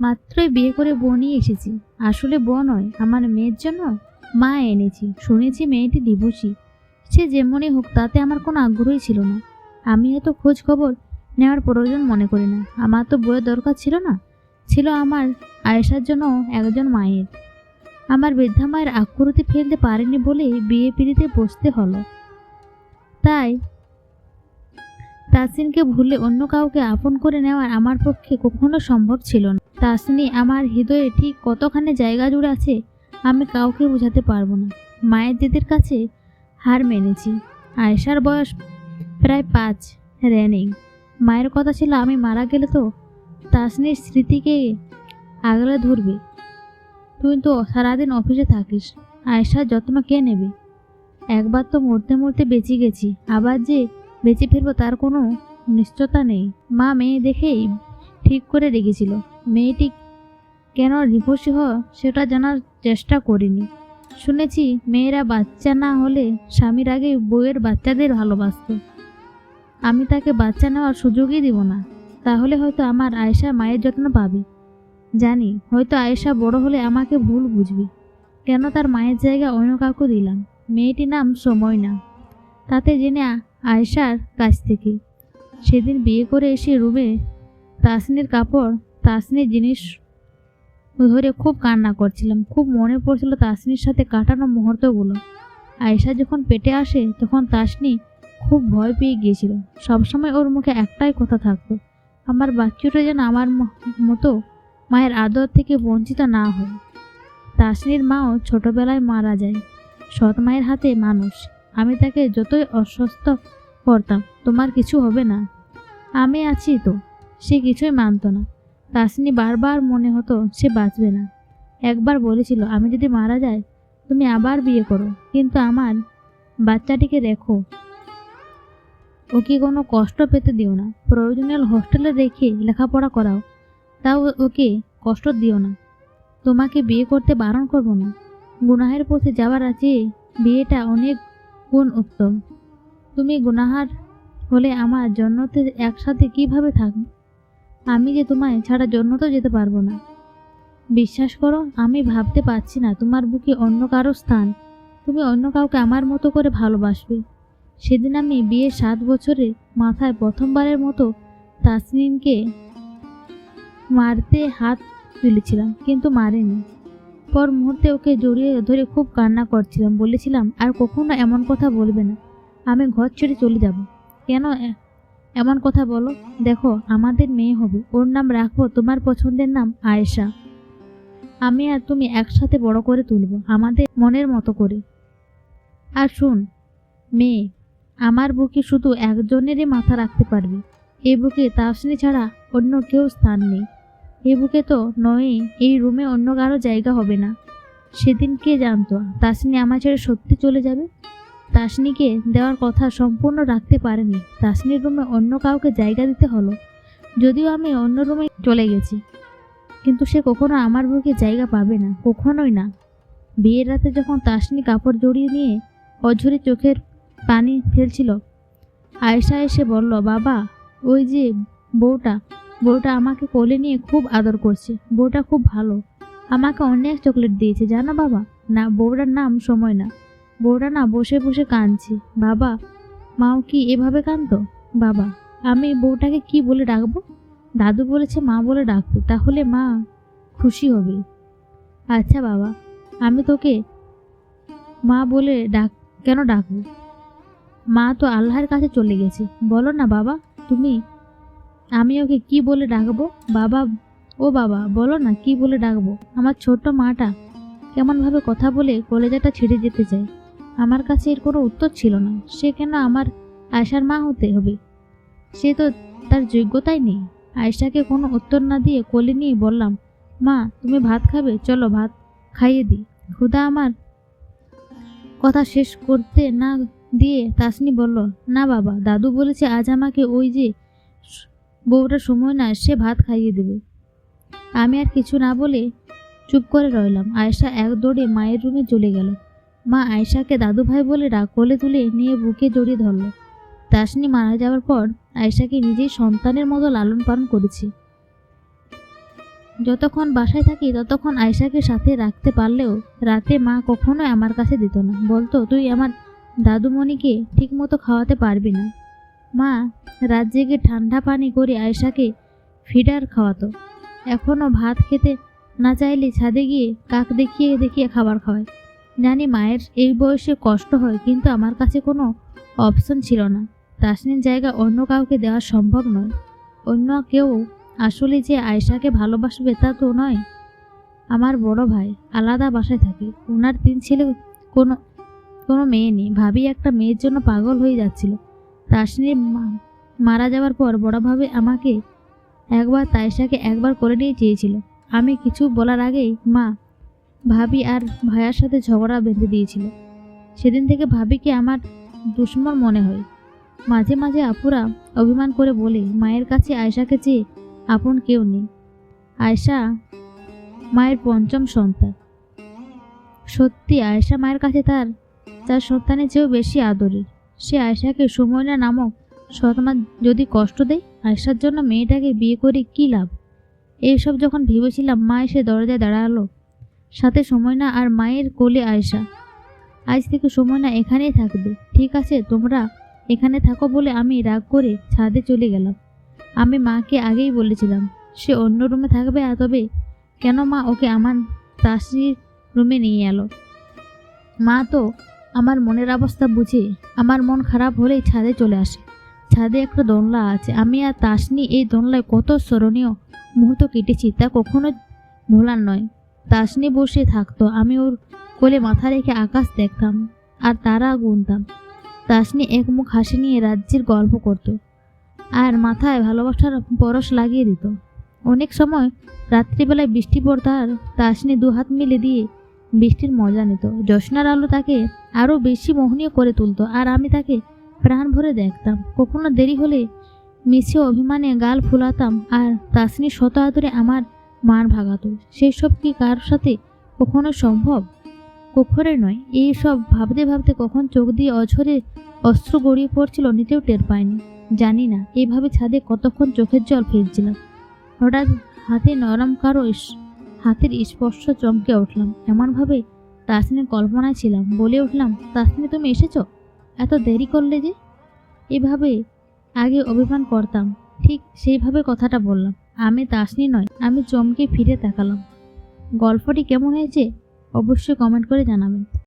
মাত্রই বিয়ে করে বউ নিয়ে এসেছি। আসলে বউ নয়, আমার মেয়ের জন্য মা এনেছি। শুনেছি মেয়েটি ডিভোর্সি সে যেমনই হোক, তাতে আমার কোনো আগ্রহই ছিল না। আমি এত খোঁজ খবর নেওয়ার প্রয়োজন মনে করি না। আমার তো বইয়ের দরকার ছিল না। ছিল আমার আয়েশার জন্য একজন মায়ের। আমার বৃদ্ধা মায়ের আকুরতি ফেলতে পারেনি বলে বিয়ে পিড়িতে বসতে হলো। তাই তাসিনকে ভুলে অন্য কাউকে আপন করে নেওয়া আমার পক্ষে কখনো সম্ভব ছিল না। তাসনি আমার হৃদয়ে ঠিক কতখানি জায়গা জুড়ে আছে, আমি কাউকে বোঝাতে পারব না। মায়ের দিদির কাছে হার মেনেছি। আয়েশার বয়স প্রায় পাঁচ র্যানিং মায়ের কথা ছিল, আমি মারা গেলে তো তাসনির স্মৃতিকে আগলে ধরবে। তুই তো সারাদিন অফিসে থাকিস, আয়েশার যত্ন কে নেবে? একবার তো মরতে মরতে বেঁচে গেছি, আবার যে বেঁচে ফিরবো তার কোনো নিশ্চয়তা নেই। মা মেয়ে দেখেই ঠিক করে রেখেছিল। মেয়েটি কেন রিভোর্সি হয় সেটা জানার চেষ্টা করিনি। শুনেছি মেয়েরা বাচ্চা না হলে স্বামীর আগে বউয়ের বাচ্চাদের ভালোবাসত। আমি তাকে বাচ্চা নেওয়ার সুযোগই দিব না। তাহলে হয়তো আমার আয়েশা মায়ের যত্ন পাবে। জানি, হয়তো আয়েশা বড় হলে আমাকে ভুল বুঝবে। কেন তার মায়ের জায়গা অন্য কাউকে দিলাম? মেয়েটির নাম সময় না তাতে জেনে আয়েশার কাছ থেকে। সেদিন বিয়ে করে এসে রুমে তাসনির কাপড় তাসনির জিনিস ধরে খুব কান্না করছিলাম। খুব মনে পড়ছিল তাসনির সাথে কাটানো মুহূর্তগুলো। আয়েশা যখন পেটে আসে, তখন তাসনি খুব ভয় পেয়ে গিয়েছিল। সবসময় ওর মুখে একটাই কথা থাকতো, আমার বাচ্চুটা যেন আমার মতো মায়ের আদর থেকে বঞ্চিত না হয়। তাসনির মাও ছোটবেলায় মারা যায়। সৎ মায়ের হাতে মানুষ। আমি তাকে যতই অস্বস্ত করতাম, তোমার কিছু হবে না। আমি আছি তো। সে কিছুই মানত না। তাসনি বারবার মনে হতো সে বাঁচবে না। একবার বলেছিল, আমি যদি মারা যাই, তুমি আবার বিয়ে করো। কিন্তু আমার বাচ্চাটিকে রেখো। ওকে কোনো কষ্ট পেতে দিও না। প্রয়োজনীয় হোস্টেলে রেখে লেখাপড়া করাও। তাও ওকে কষ্ট দিও না। তোমাকে বিয়ে করতে বারণ করব না। গুনাহের পথে যাওয়ার আছে বিয়েটা অনেক গুণ উত্তম। তুমি গুনাহার হলে আমার জন্মতে একসাথে কীভাবে থাকবে? আমি যে তোমায় ছাড়া তো যেতে পারব না। বিশ্বাস করো, আমি ভাবতে পারছি না তোমার বুকে অন্য কারও স্থান। তুমি অন্য কাউকে আমার মতো করে ভালোবাসবে। সেদিন আমি বিয়ের সাত বছরে মাথায় প্রথমবারের মতো তাসনিনকে মারতে হাত তুলেছিলাম, কিন্তু মারেনি। পর মুহূর্তে ওকে জড়িয়ে ধরে খুব কান্না করছিলাম, বলেছিলাম, আর কখনো এমন কথা বলবে না। আমি ঘর ছেড়ে চলে যাব। কেন এমন কথা বলো। দেখো, আমাদের মেয়ে হবে। ওর নাম রাখব, তোমার পছন্দের নাম আয়েশা। আমি আর তুমি একসাথে বড় করে তুলব, আমাদের মনের মতো করে। আর শুন, মেয়ে, আমার বুকে শুধু একজনেরই মাথা রাখতে পারবে। এ বুকে তাসনি ছাড়া অন্য কেউ স্থান নেই। এ বুকে তো নয় এই রুমে অন্য কারও জায়গা হবে না। সেদিন কে জানতো, তাসনি আমার ছেড়ে সত্যি চলে যাবে? তাসনিকে দেওয়ার কথা সম্পূর্ণ রাখতে পারেনি। তাসনির রুমে অন্য কাউকে জায়গা দিতে হলো, যদিও আমি অন্য রুমে চলে গেছি। কিন্তু সে কখনো আমার বুকে জায়গা পাবে না, কখনোই না। বিয়ের রাতে যখন তাসনি কাপড় জড়িয়ে নিয়ে অঝরে চোখের পানি ফেলছিল, আয়েশা এসে বলল, বাবা, ওই যে বউটা বউটা আমাকে কোলে নিয়ে খুব আদর করছে। বউটা খুব ভালো। আমাকে অনেক চকলেট দিয়েছে, জানো বাবা? না, বউটার নাম সময় না। বউটা না বসে বসে কাঁদছে। বাবা, মাও কি এভাবে কাঁদতো? বাবা, আমি বউটাকে কি বলে ডাকবো? দাদু বলেছে মা বলে ডাকতে তাহলে মা খুশি হবে। আচ্ছা বাবা, আমি তোকে মা বলে ডাক, কেন ডাকবো? মা তো আল্লাহর কাছে চলে গেছে। বলো না বাবা, তুমি, আমি ওকে কি বলে ডাকবো? বাবা, ও বাবা, বলো না কি বলে ডাকবো? আমার ছোট্ট মাটা কেমনভাবে কথা বলে কলেজাটা ছেড়ে যেতে চায়। আমার কাছে এর কোনো উত্তর ছিল না। সে কেন আমার আয়সার মা হতে হবে? সে তো তার যোগ্যতাই নেই। আয়সাকে কোনো উত্তর না দিয়ে কোলে নিয়ে বললাম, মা, তুমি ভাত খাবে? চলো ভাত খাইয়ে দিই। ক্ষুধা আমার কথা শেষ করতে না দিয়ে তাসনি বলল, না বাবা, দাদু বলেছে আজ আমাকে ওই যে বউটার সময় না, সে ভাত খাইয়ে দেবে। আমি আর কিছু না বলে চুপ করে রইলাম। আয়েশা এক দৌড়ে মায়ের রুমে চলে গেল। মা আয়েশাকে দাদু ভাই বলে ডাক কোলে তুলে নিয়ে বুকে জড়িয়ে ধরল। তাসনি মারা যাওয়ার পর আয়েশাকে নিজেই সন্তানের মতো লালন পালন করেছি। যতক্ষণ বাসায় থাকি ততক্ষণ আয়শাকে সাথে রাখতে পারলেও রাতে মা কখনোই আমার কাছে দিত না। বলতো, তুই আমার দাদুমণিকে ঠিকমতো খাওয়াতে পারবি না। মা রাত জেগে ঠান্ডা পানি করে আয়শাকে ফিডার খাওয়াতো। এখনও ভাত খেতে না চাইলে ছাদে গিয়ে কাক দেখিয়ে দেখিয়ে খাবার খাওয়ায়। জানি মায়ের এই বয়সে কষ্ট হয়, কিন্তু আমার কাছে কোনো অপশন ছিল না। তাসনির জায়গা অন্য কাউকে দেওয়া সম্ভব নয়। অন্য কেউ আসলে যে আয়শাকে ভালোবাসবে তা তো নয়। আমার বড় ভাই আলাদা বাসায় থাকে। ওনার তিন ছেলে, কোনো কোনো মেয়ে নেই। ভাবি একটা মেয়ের জন্য পাগল হয়ে যাচ্ছিল। তাসনির মারা যাওয়ার পর বড়ভাবে আমাকে একবার তাইশাকে একবার করে নিয়ে চেয়েছিল। আমি কিছু বলার আগেই, মা ভাবি আর ভাইয়ার সাথে ঝগড়া বেঁধে দিয়েছিল। সেদিন থেকে ভাবিকে আমার দুশ্মন মনে হয়। মাঝে মাঝে আপুরা অভিমান করে বলে, মায়ের কাছে আয়শাকে চেয়ে আপন কেউ নেই। আয়শা মায়ের পঞ্চম সন্তান। সত্যি আয়শা মায়ের কাছে তার তার সন্তানের চেয়েও বেশি আদরের। সে আয়শাকে সুময়না নামক সৎমা যদি কষ্ট দেয়, আয়শার জন্য মেয়েটাকে বিয়ে করে কী লাভ? এইসব যখন ভেবেছিলাম, মা এসে দরজায় দাঁড়াল। সাথে সময়না আর মায়ের কোলে আয়সা আজ থেকে সময়না এখানেই থাকবে। ঠিক আছে, তোমরা এখানে থাকো বলে আমি রাগ করে ছাদে চলে গেলাম। আমি মাকে আগেই বলেছিলাম, সে অন্য রুমে থাকবে আর তবে কেন মা ওকে আমার তাসির রুমে নিয়ে এলো? মা তো আমার মনের অবস্থা বুঝে, আমার মন খারাপ হলেই ছাদে চলে আসে। ছাদে একটা দোলনা আছে, আমি আর তাসনি এই দোলনায় কত স্মরণীয় মুহূর্ত কেটেছি তা কখনো ভোলার নয়। তাসনি বসে থাকতো। আমি ওর কোলে মাথা রেখে আকাশ দেখতাম আর তারা গুনতাম। তাসনি এক মুখ হাসি নিয়ে রাজ্যের গল্প করত আর মাথায় ভালোবাসার পরশ লাগিয়ে দিত। অনেক সময় রাত্রিবেলায় বৃষ্টি পড়তো আর তাসনি দু হাত মিলে দিয়ে বৃষ্টির মজা নিত। জ্যোৎস্নার আলো তাকে আরও বেশি মোহনীয় করে তুলতো আর আমি তাকে প্রাণ ভরে দেখতাম। কখনো দেরি হলে মিছে অভিমানে গাল ফুলাতাম আর তাসনি শত আদরে আমার মান ভাগাতো সেই সব কি কারোর সাথে কখনো সম্ভব? কখনোই নয়। এই সব ভাবতে ভাবতে কখন চোখ দিয়ে অঝরে অস্ত্র গড়িয়ে পড়ছিল নিজেও টের পায়নি। জানি না, এইভাবে ছাদে কতক্ষণ চোখের জল ফেলছিলাম। হঠাৎ হাতে নরম কারও হাতের স্পর্শ চমকে উঠলাম। এমনভাবে তাসনির কল্পনায় ছিলাম। বলে উঠলাম তাসনি তুমি এসেছ? এত দেরি করলে যে? এভাবে আগে অভিমান করতাম। ঠিক সেইভাবে কথাটা বললাম। আমি তাসনি নয় আমি চমকে ফিরে তাকালাম। গল্পটি কেমন হয়েছে অবশ্যই কমেন্ট করে জানাবেন।